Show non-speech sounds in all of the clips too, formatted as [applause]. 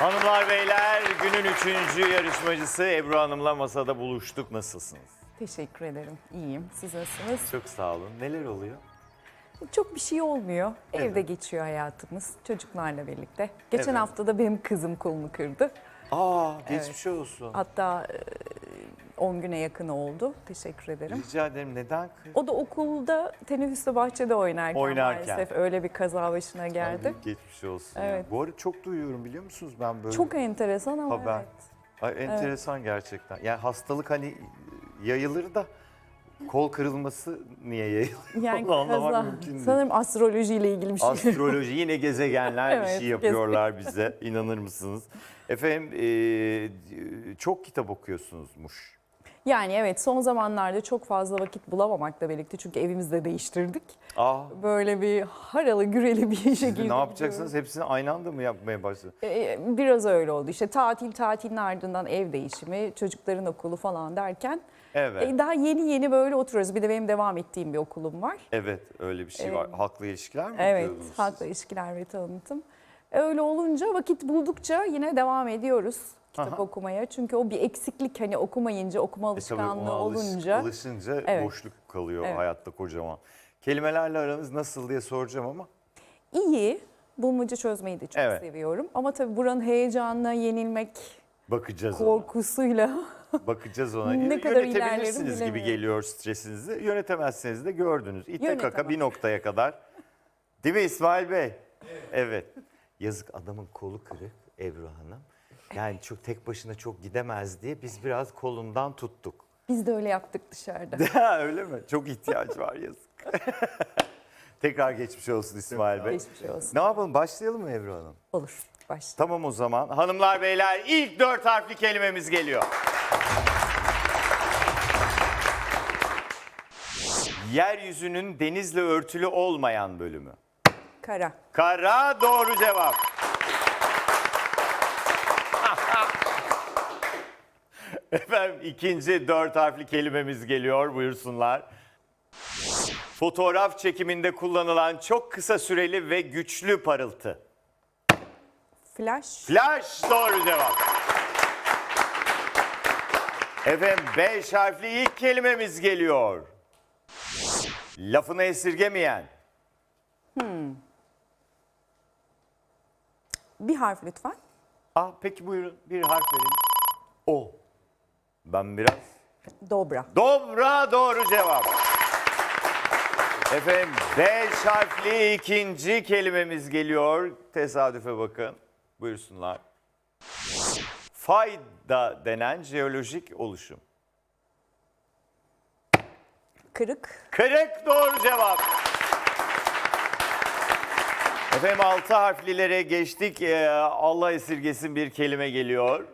Hanımlar beyler günün üçüncü yarışmacısı Ebru Hanım'la masada buluştuk. Nasılsınız? Teşekkür ederim. İyiyim. Siz nasılsınız? Çok sağ olun. Neler oluyor? Çok bir şey olmuyor. Evde Evet. geçiyor hayatımız çocuklarla birlikte. Geçen Evet. hafta da benim kızım kolunu kırdı. Aa geçmiş olsun. Hatta e, 10 güne yakın oldu. Teşekkür ederim. Rica ederim neden? O da okulda teneffüste bahçede oynarken, Oynarken. maalesef öyle bir kaza başına geldi. Ay, Geçmiş olsun. ya. Evet. Bu arada çok duyuyorum biliyor musunuz ben böyle. Çok enteresan ama Haber. evet. Ay, enteresan gerçekten. Yani hastalık hani yayılır da kol kırılması niye yayılır? Yani [laughs] Onu anlamak kaza. mümkün değil. Sanırım astrolojiyle ilgili bir şey. Astroloji yine gezegenler [laughs] bir Evet, şey yapıyorlar bize. İnanır mısınız? Efendim e, çok kitap okuyorsunuzmuş. Yani evet son zamanlarda çok fazla vakit bulamamakla birlikte çünkü evimizde değiştirdik. Aa, Böyle bir haralı güreli bir [laughs] şekilde. ne yapacaksınız? Hepsini aynı anda mı yapmaya başladınız? Ee, Biraz öyle oldu. İşte tatil tatilin ardından ev değişimi, çocukların okulu falan derken Evet. e, daha yeni yeni böyle oturuyoruz. Bir de benim devam ettiğim bir okulum var. Evet öyle bir şey var. Halkla ilişkiler mi Evet, halkla ilişkiler ve tanıtım. Öyle olunca vakit buldukça yine devam ediyoruz kitap Aha. okumaya. Çünkü o bir eksiklik hani okumayınca, okuma? E alışkanlığı ona alış- olunca. alışınca Evet. boşluk kalıyor Evet. hayatta kocaman. Kelimelerle aranız nasıl diye soracağım ama iyi. Bulmaca çözmeyi de çok Evet. seviyorum. Ama tabii buranın heyecanına yenilmek bakacağız ona. korkusuyla [laughs] Bakacağız ona. Ne kadar Yönetebilirsiniz gibi geliyor stresinizi. Yönetemezseniz de gördünüz. İte kaka bir noktaya kadar. Değil mi İsmail Bey? Evet. Yazık adamın kolu kırık Ebru Hanım. Yani çok tek başına çok gidemez diye biz biraz kolundan tuttuk. biz de öyle yaptık dışarıda. [laughs] Ha, Öyle mi? Çok ihtiyaç var yazık. [laughs] Tekrar geçmiş olsun İsmail Bey. Geçmiş olsun. Ne yapalım başlayalım mı Ebru Hanım? Olur. Başla. Tamam o zaman. Hanımlar beyler ilk dört harfli kelimemiz geliyor. Yeryüzünün denizle örtülü olmayan bölümü. Kara. Kara doğru cevap. Efendim ikinci dört harfli kelimemiz geliyor buyursunlar. Fotoğraf çekiminde kullanılan çok kısa süreli ve güçlü parıltı. Flash. Flash doğru cevap. Efendim beş harfli ilk kelimemiz geliyor. Lafını esirgemeyen. Bir harf lütfen. Ah peki buyurun bir harf verin. O. Ben biraz. Dobra. Dobra doğru cevap. Efendim beş harfli ikinci kelimemiz geliyor. Tesadüfe bakın. Buyursunlar. Fayda denen jeolojik oluşum. Kırık. Kırık doğru cevap. Efendim altı harflilere geçtik. Ee, Allah esirgesin bir kelime geliyor.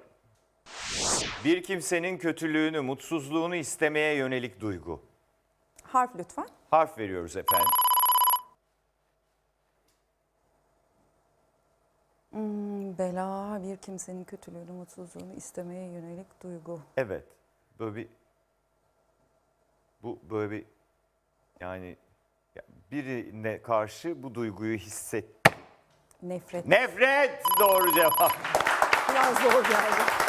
Bir kimsenin kötülüğünü, mutsuzluğunu istemeye yönelik duygu. Harf lütfen. Harf veriyoruz efendim. Hmm, Bela bir kimsenin kötülüğünü, mutsuzluğunu istemeye yönelik duygu. Evet. Böyle bir bu böyle bir yani ya birine karşı bu duyguyu hisset. Nefret. Nefret doğru cevap. Biraz zor geldi.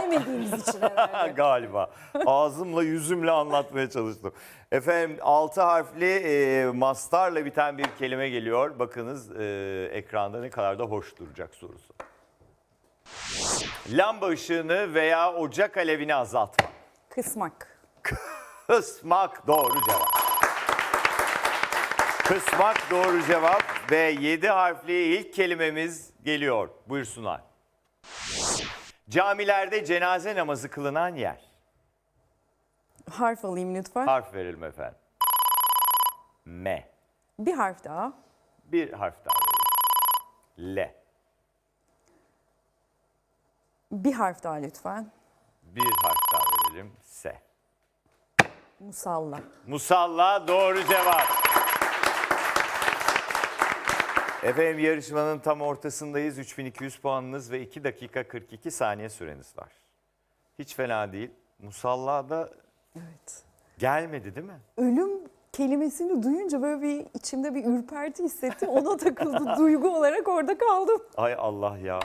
Sevmediğimiz için herhalde. [laughs] Galiba. Ağzımla yüzümle anlatmaya çalıştım. Efendim altı harfli e, mastarla biten bir kelime geliyor. Bakınız e, ekranda ne kadar da hoş duracak sorusu. Lamba ışığını veya ocak alevini azaltma. Kısmak. Kısmak doğru cevap. Kısmak doğru cevap ve yedi harfli ilk kelimemiz geliyor. Buyursunlar. Camilerde cenaze namazı kılınan yer. Harf alayım lütfen. Harf verelim efendim. M. Bir harf daha. Bir harf daha verelim. L. Bir harf daha lütfen. Bir harf daha verelim. S. Musalla. Musalla doğru cevap. Efendim yarışmanın tam ortasındayız. 3200 puanınız ve 2 dakika 42 saniye süreniz var. Hiç fena değil. Musalla da Evet. gelmedi değil mi? Ölüm kelimesini duyunca böyle bir içimde bir ürperti hissettim. Ona takıldı [laughs] duygu olarak orada kaldım. Ay Allah ya.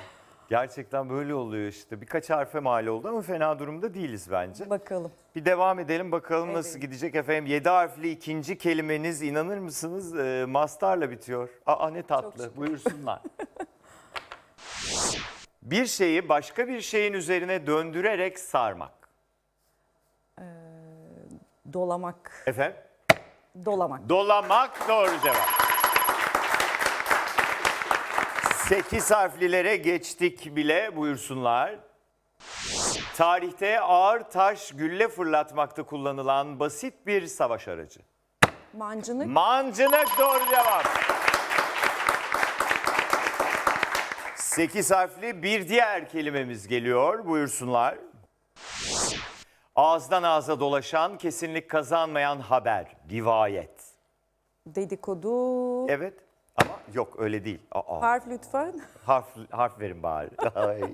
Gerçekten böyle oluyor işte. Birkaç harfe mal oldu ama fena durumda değiliz bence. Bakalım. Bir devam edelim bakalım nasıl Evet. gidecek efendim. 7 harfli ikinci kelimeniz inanır mısınız e, mastarla bitiyor. Aa ne tatlı şükür. buyursunlar. [laughs] bir şeyi başka bir şeyin üzerine döndürerek sarmak. Dolamak. Efendim? Dolamak. Dolamak doğru cevap. 8 harflilere geçtik bile buyursunlar. Tarihte ağır taş gülle fırlatmakta kullanılan basit bir savaş aracı. Mancınık. Mancınık doğru cevap. 8 harfli bir diğer kelimemiz geliyor. Buyursunlar. Ağızdan ağza dolaşan, kesinlik kazanmayan haber, rivayet. dedikodu. Evet yok öyle değil. Aa, Harf lütfen. [laughs] harf, harf verin bari. Ay. [laughs]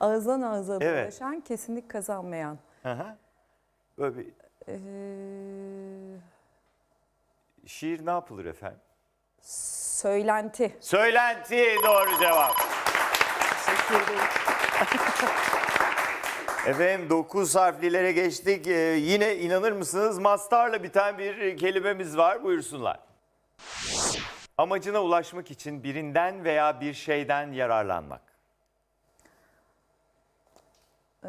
Ağızdan ağza Evet. dolaşan, kesinlik kazanmayan. Hı hı. Böyle bir Ee, şiir ne yapılır efendim? söylenti. Söylenti doğru cevap. Teşekkür ederim. Efendim 9 harflilere geçtik. Ee, yine inanır mısınız mastarla biten bir kelimemiz var. Buyursunlar. Amacına ulaşmak için birinden veya bir şeyden yararlanmak. Ee,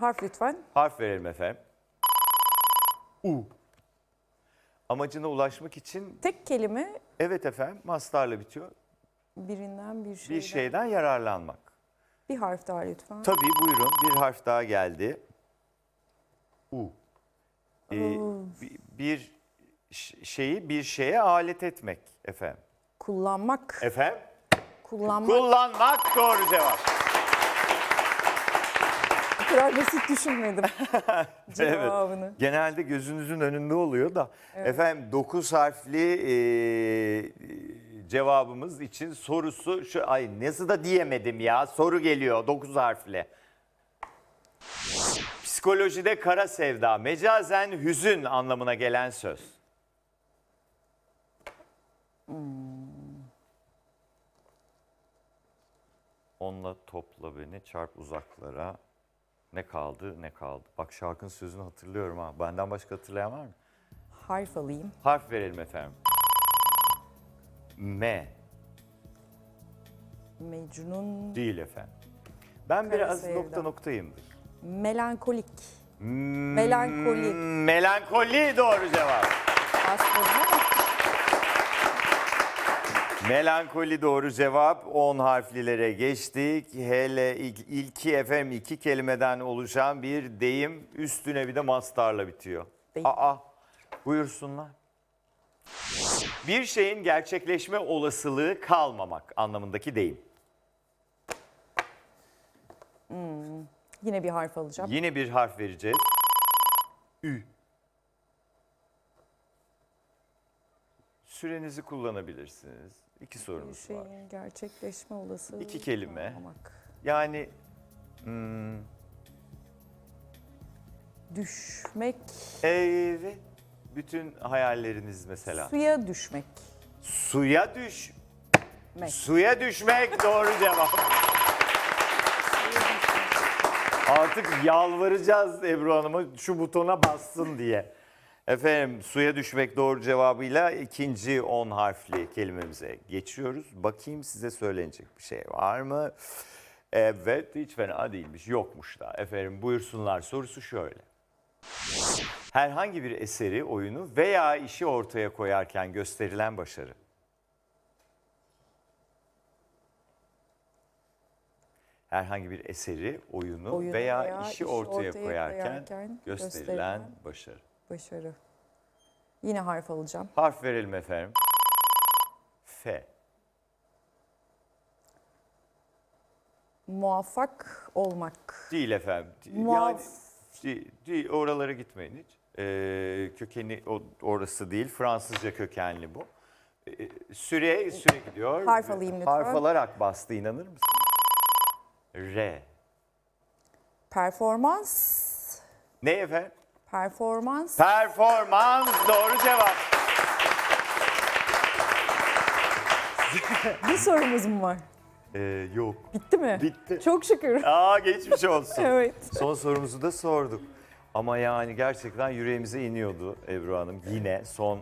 harf lütfen. Harf verelim efendim. U. Amacına ulaşmak için Tek kelime evet efendim mastarla bitiyor. birinden bir şeyden. Bir şeyden yararlanmak. Bir harf daha lütfen. Tabii buyurun bir harf daha geldi. U. Ee, bi- bir şeyi bir şeye alet etmek efendim. Kullanmak. Efendim? Kullanmak. Kullanmak doğru cevap. Bu kadar basit düşünmedim [laughs] cevabını. Genelde gözünüzün önünde oluyor da. Efendim 9 harfli e, cevabımız için sorusu şu ay nasıl da diyemedim ya soru geliyor 9 harfli. Psikolojide kara sevda mecazen hüzün anlamına gelen söz. Onunla topla beni çarp uzaklara. Ne kaldı ne kaldı. Bak şarkının sözünü hatırlıyorum ha. Benden başka hatırlayan var mı? Harf alayım. Harf verelim efendim. M Mecnun. değil efendim. Ben biraz sevda. nokta noktayımdır. Melankolik. Hmm, Melankoli. Melankoli doğru cevap. Aslında Melankoli doğru cevap. 10 harflilere geçtik. Hele ilk, ilki efendim iki kelimeden oluşan bir deyim. Üstüne bir de mastarla bitiyor. Deyim. Aa buyursunlar. Bir şeyin gerçekleşme olasılığı kalmamak anlamındaki deyim. yine bir harf alacağım. Yine bir harf vereceğiz. Ü. Sürenizi kullanabilirsiniz. İki sorumuz var. şeyin gerçekleşme olasılığı. İki kelime. kalmamak. Yani hmm, Düşmek. evet bütün hayalleriniz mesela. Suya düşmek. Suya düş. Mek. Suya düşmek doğru cevap. [laughs] Artık yalvaracağız Ebru Hanım'a şu butona bassın diye. Efendim suya düşmek doğru cevabıyla ikinci 10 harfli kelimemize geçiyoruz. Bakayım size söylenecek bir şey var mı? Evet hiç fena değilmiş yokmuş da. Efendim buyursunlar sorusu şöyle. Herhangi bir eseri, oyunu veya işi ortaya koyarken gösterilen başarı. herhangi bir eseri, oyunu, Oyunu veya, veya işi işi ortaya, ortaya koyarken, koyarken gösterilen, gösterilen başarı. Başarı. Yine harf alacağım. Harf verelim efendim. F. Muvaffak olmak. Değil efendim. Yani Muaf- değil, değil, oralara gitmeyin hiç. Ee, kökeni o, orası değil. Fransızca kökenli bu. Ee, süre süre gidiyor. Harf alayım lütfen. Harf alarak bastı inanır mısın? R. Performans. Ne efendim? Performans. Performans doğru cevap. Bir sorumuz mu var? Ee, yok. Bitti mi? Bitti. Çok şükür. Aa geçmiş olsun. [laughs] Evet. Son sorumuzu da sorduk. Ama yani gerçekten yüreğimize iniyordu Ebru Hanım. Yine son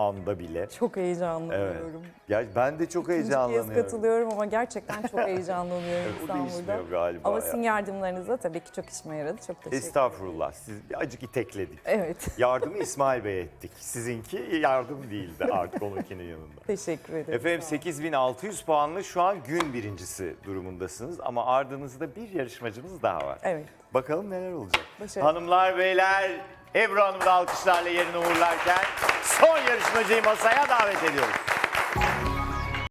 anda bile. Çok heyecanlanıyorum. Ya ben de çok İkinci kez heyecanlanıyorum. katılıyorum ama gerçekten çok [laughs] heyecanlanıyorum O İstanbul'da. değişmiyor galiba Ama ya. sizin yardımlarınız da tabii ki çok işime yaradı. Çok teşekkür ederim. Estağfurullah. Siz bir acık itekledik. Evet. [laughs] Yardımı İsmail Bey ettik. Sizinki yardım değildi artık onunkinin yanında. [laughs] Teşekkür ederim. Efendim Sağ olun. 8600 puanlı şu an gün birincisi durumundasınız ama ardınızda bir yarışmacımız daha var. Evet. Bakalım neler olacak. Başarılı. Hanımlar beyler Ebru Hanım'ı da alkışlarla yerine uğurlarken son yarışmacıyı masaya davet ediyoruz.